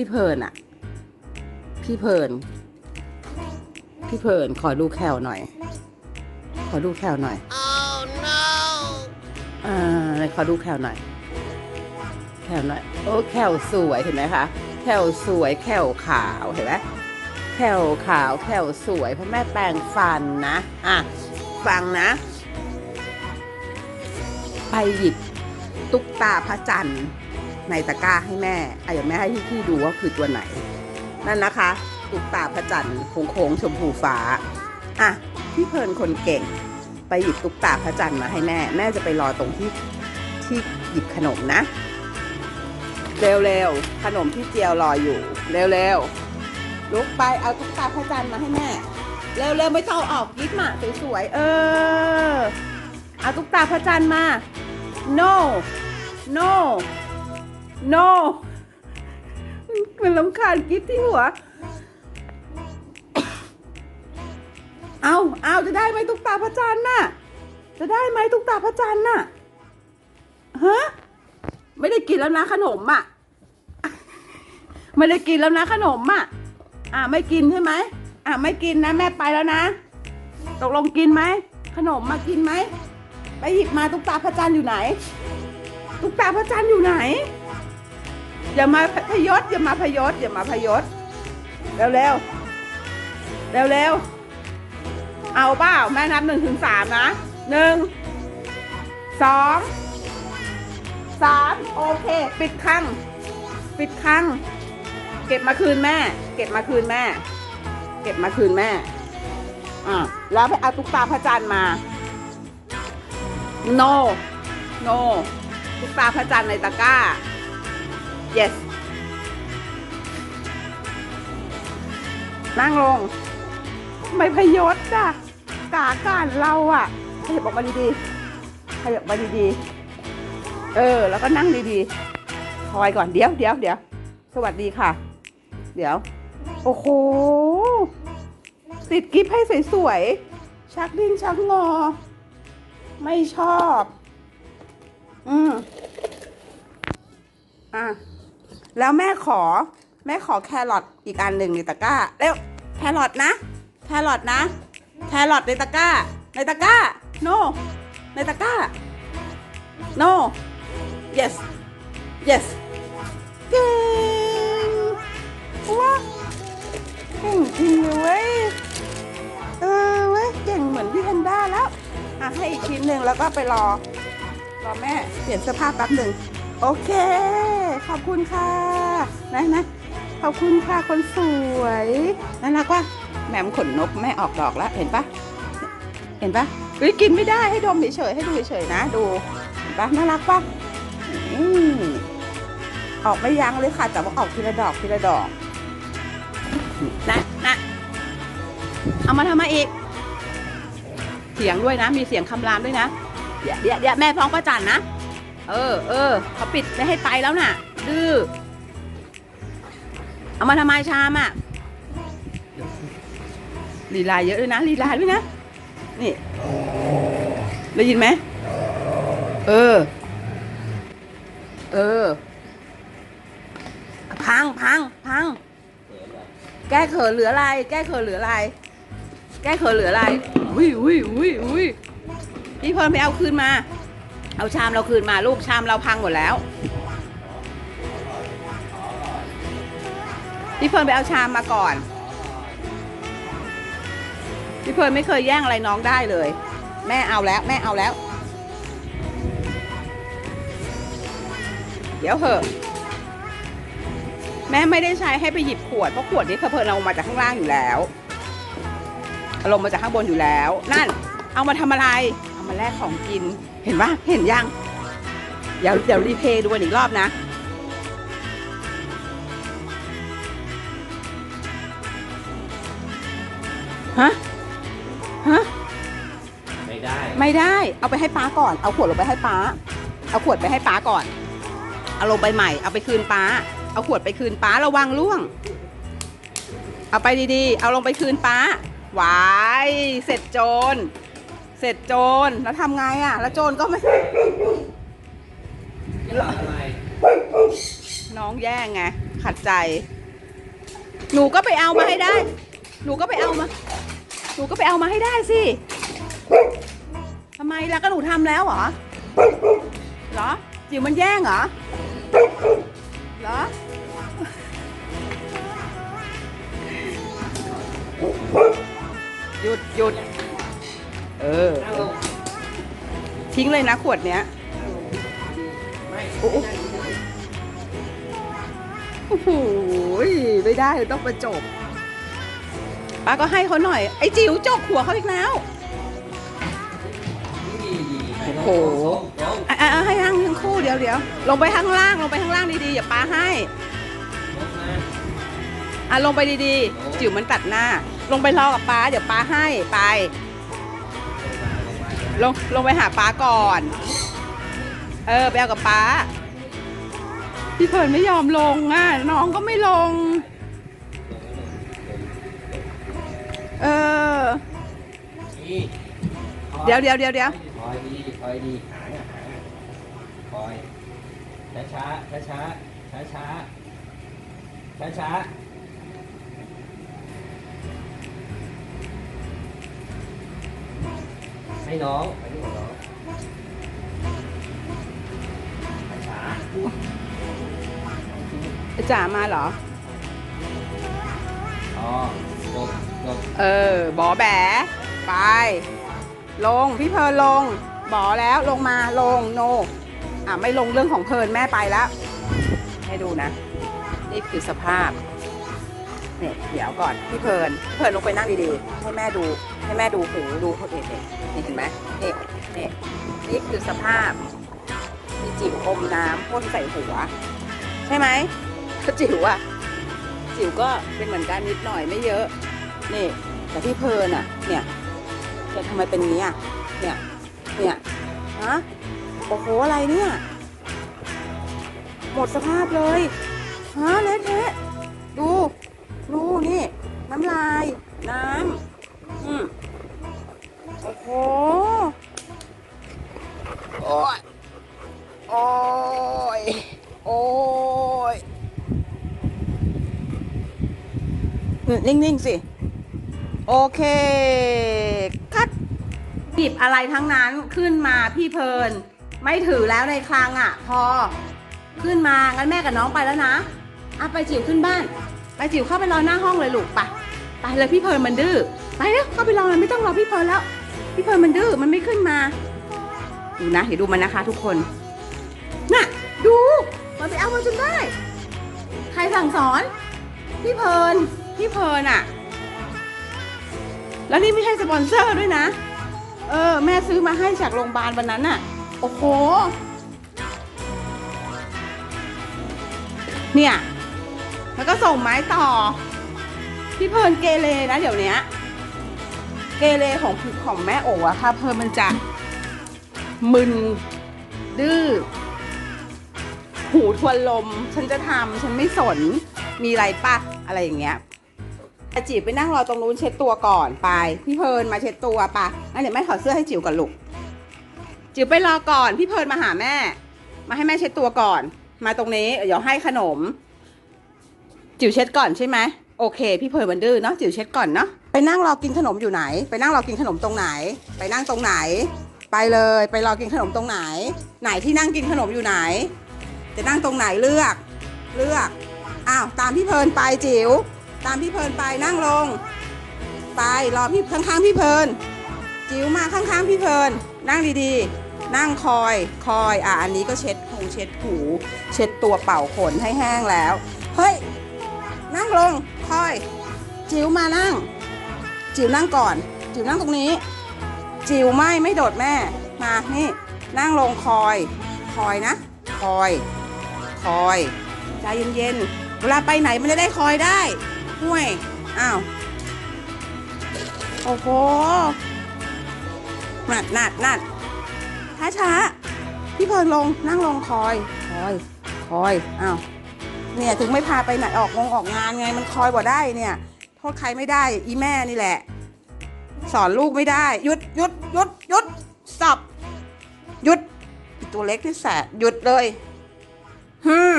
พี่เพลินอะพี่เพลิน พี่เพลินขอดูแคลหน่อย ขอดูแคลหน่อย Oh no! อ่าไหนขอดูแคลหน่อย แคลหน่อย โอ้แคลสวยเห็นไหมคะ แคลสวยแคลขาวเห็นไหมแคลขาวแคลสวยเพราะแม่แปรงฟันนะ อะ ฟังนะ ไปหยิบตุ๊กตาพระจันทร์ ในตะกร้าให้แม่อะเดี๋ยวแม่ให้พี่ๆดูว่าคือตัวไหน นั่นนะคะตุ๊กตาพระจันทร์โค้งๆชมพูฟ้าอะพี่เพลินคนเก่ง ไปหยิบตุ๊กตาพระจันทร์มาให้แม่ แม่จะไปรอตรงที่ที่หยิบขนมนะ เร็วๆขนมที่เจียวรออยู่ เร็วๆลุกไปเอาตุ๊กตาพระจันทร์มาให้แม่เร็วๆไม่ต้องออกกิ๊บมาสวยๆเออเอาตุ๊กตาพระจันทร์มา no no no มันลำคาญกิ๊บที่หัว เอาเอาจะได้ไหมตุ๊กตาพระจันทร์น่ะ จะได้ไหมตุ๊กตาพระจันทร์น่ะ ฮะ ไม่ได้กินแล้วนะขนมอะ ไม่ได้กินแล้วนะขนมอะ อะไม่กินใช่ไหม อะไม่กินนะแม่ไปแล้วนะ ตกลงกินไหม ขนมมากินไหม ไปหยิบมาตุ๊กตาพระจันทร์อยู่ไหน ตุ๊กตาพระจันทร์อยู่ไหน อย่ามาพยศอย่ามาพยศอย่ามาพยศเร็วเร็วเร็วเร็วเอาเปล่าแม่นับหนึ่งถึงสามนะหนึ่งสองสามโอเค ปิดคังปิดคังเก็บมาคืนแม่ เก็บมาคืนแม่ เก็บมาคืนแม่อะแล้วไปเอาตุ๊กตาพระจันทร์มา no no ตุ๊กตาพระจันทร์ในตะกร้า yes นั่งลง ไม่พยศจ้ะกาการเราอะขยับออกมาดีๆขยับมาดีๆ เออ แล้วก็นั่งดีๆ คอยก่อน เดี๋ยวเดี๋ยวเดี๋ยว สวัสดีค่ะ เดี๋ยว โอ้โห ติดกิฟให้สวยๆ ชักดิ้นชักงอ ไม่ชอบ อืมอะ แล้วแม่ขอแม่ขอแครอทอีกอันหนึ่งในตะกร้าเร็วแครอทนะ แครอทนะ แครอทในตะกร้า ในตะกร้า no ในตะกร้า no yes yes เก่งว้าเก่งจริงเลยเว้ยเออเว้ยเก่งเหมือนพี่แพนด้าแล้วอะให้อีกชิ้นหนึ่งแล้วก็ไปรอ รอแม่เปลี่ยนเสื้อผ้าแป๊บหนึ่งโอเค ขอบคุณค่ะนะนะขอบคุณค่ะคนสวยน่ารักว่าแหมมขนนกแม่ออกดอกแล้วเห็นปะเห็นปะเฮ้ยกินไม่ได้ให้ดมเฉยๆให้ดูเฉยๆนะ ดูเห็นปะน่ารักปะอออกไม่ยั้งเลยค่ะ แต่ว่าออกทีละดอกทีละดอกนะนะเอามาทำไมอีก เสียงด้วยนะ มีเสียงคำรามด้วยนะ เดี๋ยวเดี๋ยวแม่ฟ้องประจันนะ เออเออเขาปิดไม่ให้ไปแล้วน่ะ ดื้อ เอามาทำไมชามอะลีลาเยอะด้วยนะลีลาด้วยนะ นี่ ได้ยินไหม เออ เออ พังพังพัง แก้เขินเหลืออะไร แก้เขินเหลืออะไร แก้เขินเหลืออะไร อุ้ยอุ้ยอุ้ยอุ้ยพี่พลไปเอาคืนมา เอาชามเราคืนมาลูกชามเราพังหมดแล้ว พี่เฟิร์นไปเอาชามมาก่อน พี่เฟิร์นไม่เคยแย่งอะไรน้องได้เลย แม่เอาแล้วแม่เอาแล้ว เดี๋ยวเหอะแม่ไม่ได้ใช้ให้ไปหยิบขวด เพราะขวดนี้เฟิร์นเอามาจากข้างล่างอยู่แล้วอาลงมาจากข้างบนอยู่แล้ว นั่น เอามาทำอะไร เอามาแลกของกิน เห็นปะเห็นยัง เดี๋ยวเดี๋ยวรีเพลย์ดูกันอีกรอบนะ ฮะ ฮะ ไม่ได้ ไม่ได้ เอาไปให้ป้าก่อน เอาขวดลงไปให้ป้า เอาขวดไปให้ป้าก่อน เอาลงไปใหม่ เอาไปคืนป้า เอาขวดไปคืนป้าระวังล่วง เอาไปดีๆ เอาลงไปคืนป้า หวาย เสร็จโจร เสร็จโจรแล้วทำไงอะ แล้วโจรก็ไม่อะไรน้องแย่งไงขัดใจ หนูก็ไปเอามาให้ได้ หนูก็ไปเอามา หนูก็ไปเอามาให้ได้สิทำไมล่ะก็หนูทำแล้วเหรอเหรอจิ๋วมันแย่งเหรอเหรอหยุดหยุด เออทิ้งเลยนะขวดเนี้ยโอ้โห โอ้โหไม่ได้ต้องประจบป้าก็ให้เขาหน่อย ไอ้จิ๋วจกหัวเขาอีกแล้ว โอ้โห อะอะอะให้ทั้งทั้งคู่เดี๋ยวเดี๋ยวลงไปข้างล่างลงไปข้างล่างดีๆอย่าป้าให้อะลงไปดีๆ จิ๋วมันตัดหน้า ลงไปรอกับป้าเดี๋ยวป้าให้ไป ลงลงไปหาป้าก่อน เออไปเอากับป้า พี่เพิร์นไม่ยอมลงอะน้องก็ไม่ลง เออเดี๋ยวเดี๋ยวเดี๋ยวเดี๋ยวคอยดีคอยดีหางอะหางอะคอยช้าช้าช้าช้าช้าช้าช้าช้า ให้น้องไปนี่ของน้องช้าไอ้จ๋ามาเหรอ อ๋อจบจบเออ บอแบะไป ลง พี่เพลินลง บอแล้วลงมาลงโน อะ ไม่ลงเรื่องของเพลินแม่ไปแล้ว ให้ดูนะ นี่คือสภาพ เนี่ยเดี๋ยวก่อนพี่เพลินเพลินลงไปนั่งดีๆ ให้แม่ดูให้แม่ดูหูดูเขาเด็นี่นี่เห็นไหมนี่นี่นี่คือสภาพที่จิ๋วอมน้ำพ่นใส่หัว ใช่ไหมก็จิ๋วอะจิ๋วก็เป็นเหมือนกันนิดหน่อยไม่เยอะ นี่ แต่พี่เพลินอะเนี่ยจะทำไมเป็นงี้อะเนี่ยเนี่ยฮะโอ้โหอะไรเนี่ย หมดสภาพเลยฮะเละเทะดู ดูนี่ น้ำลาย น้ำอืมโอ้โห โอ้ย โอ้ย โอ้ยนิ่งๆสิ โอเค คัดหยิบอะไรทั้งนั้นขึ้นมาพี่เพลิน ไม่ถือแล้วในคลังอะ พอ ขึ้นมางั้นแม่กับน้องไปแล้วนะอะไปจิ๋วขึ้นบ้าน ไปจิ๋วเข้าไปรอหน้าห้องเลยลูกไปไปเลยพี่เพลินมันดื้อไปแล้วเข้าไปรอเลยไม่ต้องรอพี่เพลินแล้ว พี่เพลินมันดื้อมันไม่ขึ้นมาดูนะเดี๋ยวดูมันนะคะ ทุกคนน่ะดูมันไปเอามาจนได้ ใครสั่งสอน พี่เพลินพี่เพลินอะแล้วนี่ไม่ใช่สปอนเซอร์ด้วยนะ เออ แม่ซื้อมาให้จากโรงพยาบาลวันนั้นอะโอ้โห เนี่ย แล้วก็ส่งไม้ต่อ พี่เพลินเกเรนะเดี๋ยวเนี้ยเกเรของของแม่โอ๋อะค่ะเพลินมันจะมึนดื้อหูทวนลม ฉันจะทำฉันไม่สนมีไรปะอะไรอย่างเงี้ยแต่จิ๋วไปนั่งรอตรงนู้นเช็ดตัวก่อนไปพี่เพลินมาเช็ดตัวปะงั้นเดี๋ยวแม่ถอดเสื้อให้จิ๋วก่อนลูกจิ๋วไปรอก่อนพี่เพลินมาหาแม่ มาให้แม่เช็ดตัวก่อน มาตรงนี้เดี๋ยวให้ขนม จิ๋วเช็ดก่อนใช่ไหมโอเค พี่เพลินมันดื้อเนาะจิ๋วเช็ดก่อนเนาะไปนั่งรอกินขนมอยู่ไหน ไปนั่งรอกินขนมตรงไหน ไปนั่งตรงไหน ไปเลยไปรอกินขนมตรงไหน ไหนที่นั่งกินขนมอยู่ไหน จะนั่งตรงไหนเลือกเลือกอ้าวตามพี่เพลินไปจิ๋วตามพี่เพลินไปนั่งลง ไปรอพี่ข้างๆพี่เพลินจิ๋วมาข้างๆพี่เพลินนั่งดีๆ นั่งคอยคอยอะอันนี้ก็เช็ดหูเช็ดหูเช็ดตัวเป่าขนให้แห้งแล้วเฮ้ย นั่งลงคอย จิ๋วมานั่ง จิ๋วนั่งก่อน จิ๋วนั่งตรงนี้ จิ๋วไม่ไม่โดดแม่ มานี่ นั่งลงคอย คอยนะ คอย คอยใจเย็นๆเวลาไปไหนมันจะได้คอยได้ห่วยอ้าวโอ้โหนัดหนัดหนัดช้าช้าพี่เพลินลงนั่งลงคอย คอย คอย อ้าว เนี่ยถึงไม่พาไปไหนออกงงออกงานไงมันคอยบ่ได้เนี่ยโทษใครไม่ได้อีแม่นี่แหละ สอนลูกไม่ได้หยุดหยุดหยุดหยุดสอบหยุดตัวเล็กที่แสบหยุดเลยฮึม